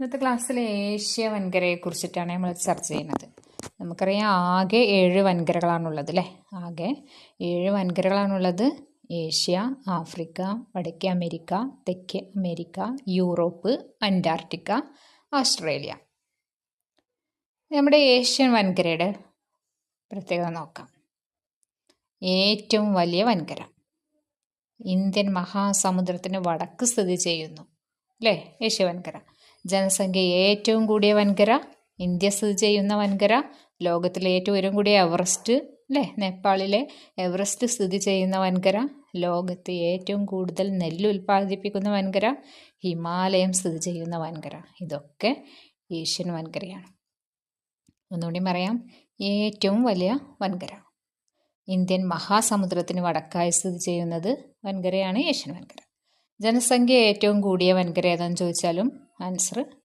ഇന്നത്തെ ക്ലാസ്സിൽ ഏഷ്യ വൻകരയെ കുറിച്ചിട്ടാണ് നമ്മൾ ചർച്ച ചെയ്യുന്നത്. നമുക്കറിയാം ആകെ ഏഴ് വൻകരകളാണുള്ളത് അല്ലേ ആകെ ഏഴ് വൻകരകളാണുള്ളത്. ഏഷ്യ ആഫ്രിക്ക വടക്കേ അമേരിക്ക തെക്കേ അമേരിക്ക യൂറോപ്പ് അന്റാർട്ടിക്ക ഓസ്ട്രേലിയ നമ്മുടെ ഏഷ്യൻ വൻകരയുടെ പ്രത്യേകത നോക്കാം. ഏറ്റവും വലിയ വൻകര. ഇന്ത്യൻ മഹാസമുദ്രത്തിന് വടക്ക് സ്ഥിതി ചെയ്യുന്നു അല്ലേ ഏഷ്യ വൻകര. ജനസംഖ്യ ഏറ്റവും കൂടിയ വൻകര ഇന്ത്യ സ്ഥിതി ചെയ്യുന്ന വൻകര ലോകത്തിലെ ഏറ്റവും ഉയരം കൂടിയ എവറസ്റ്റ് അല്ലേ? നേപ്പാളിലെ എവറസ്റ്റ് സ്ഥിതി ചെയ്യുന്ന വൻകര ലോകത്തെ ഏറ്റവും കൂടുതൽ നെല്ല് ഉൽപ്പാദിപ്പിക്കുന്ന വൻകര ഹിമാലയം സ്ഥിതി ചെയ്യുന്ന വൻകര. ഇതൊക്കെ ഏഷ്യൻ വൻകരയാണ്. ഒന്നുകൂടി പറയാം. ഏറ്റവും വലിയ വൻകര. ഇന്ത്യൻ മഹാസമുദ്രത്തിന് വടക്കായി സ്ഥിതി ചെയ്യുന്നത് വൻകരയാണ് ഏഷ്യൻ വൻകര. ജനസംഖ്യ ഏറ്റവും കൂടിയ വൻകര ഏതാണെന്ന് ചോദിച്ചാലും ആൻസർ